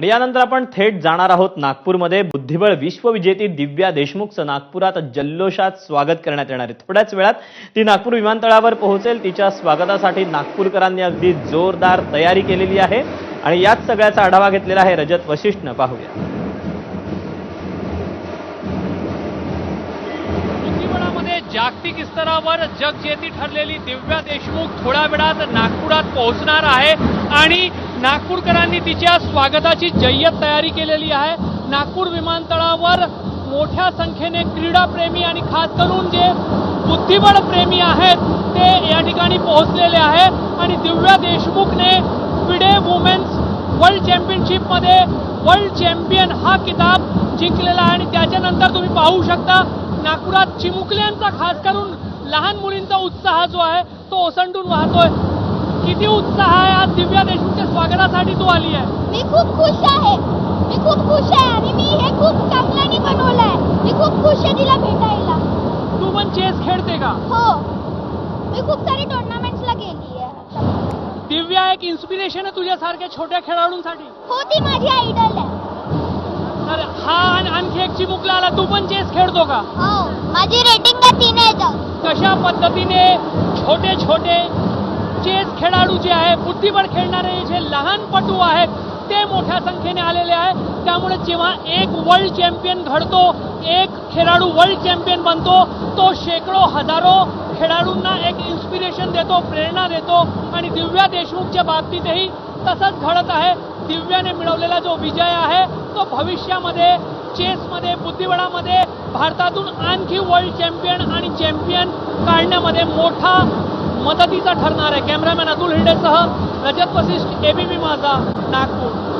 आणि यानंतर आपण थेट जाणार आहोत नागपूरमध्ये. बुद्धिबळ विश्वविजेती दिव्या देशमुखचं नागपुरात जल्लोषात स्वागत करण्यात येणार आहे. थोड्याच वेळात ती नागपूर विमानतळावर पोहोचेल. तिच्या स्वागतासाठी नागपूरकरांनी अगदी जोरदार तयारी केलेली आहे. आणि याच सगळ्याचा आढावा घेतलेला आहे रजत वशिष्ठनं. पाहूया. बुद्धिबळामध्ये जागतिक स्तरावर जगजेती ठरलेली दिव्या देशमुख थोड्या वेळात नागपुरात पोहोचणार आहे. आणि नागपूरकरांनी तिच्या स्वागताची जय्यत तयारी केलेली आहे. नागपूर विमानतळावर मोठ्या संख्येने क्रीडाप्रेमी आणि खास करून जे बुद्धिबळ प्रेमी आहेत ते या ठिकाणी पोहोचलेले आहे. आणि दिव्या देशमुखने फिडे वुमेन्स वर्ल्ड चॅम्पियनशिपमध्ये वर्ल्ड चॅम्पियन हा किताब जिंकलेला आहे. आणि त्याच्यानंतर तुम्ही पाहू शकता नागपुरात चिमुकल्यांचा खास करून लहान मुलींचा उत्साह जो आहे तो ओसंडून वाहतोय. किती उत्साह आहे आज दिव्या देशमुखच्या स्वागतासाठी तू आली आहे. मी खूप खुश आहे. मी खूप खुश आहे आणि मी हे खूप चांगल्याने बनवलं आहे मी खूप खुश आहे तिला भेटायला. तू पण चेस खेळते का? हो. मी खूप सारी टुर्नामेंट्सला गेली आहे दिव्या एक इन्स्पिरेशन आहे तुझ्यासारख्या छोट्या खेळाडूंसाठी. हो ती माझी आयडल आहे. तर हा आणि आणखी एक चिमुकला आला. तू पण चेस खेळतो का? हो. माझी रेटिंग तीन कशा पद्धतीने छोटे छोटे चेस खेळाडू जे आहे बुद्धिबळ खेळणारे जे लहानपटू आहेत ते मोठ्या संख्येने आलेले आहे. त्यामुळे जेव्हा एक वर्ल्ड चॅम्पियन घडतो एक खेळाडू वर्ल्ड चॅम्पियन बनतो तो शेकडो हजारो खेळाडूंना एक इन्स्पिरेशन देतो प्रेरणा देतो आणि दिव्या देशमुखच्या बाबतीतही तसंच घडत आहे. दिव्याने मिळवलेला जो विजय आहे तो भविष्यामध्ये चेसमध्ये बुद्धिबळामध्ये भारतातून आणखी वर्ल्ड चॅम्पियन आणि चॅम्पियन काढण्यामध्ये मोठा मदतीचा ठरणार आहे. कॅमेरामॅन अतुल हिंडेसह रजत वशिष्ठ एबीपी माझा नागपूर.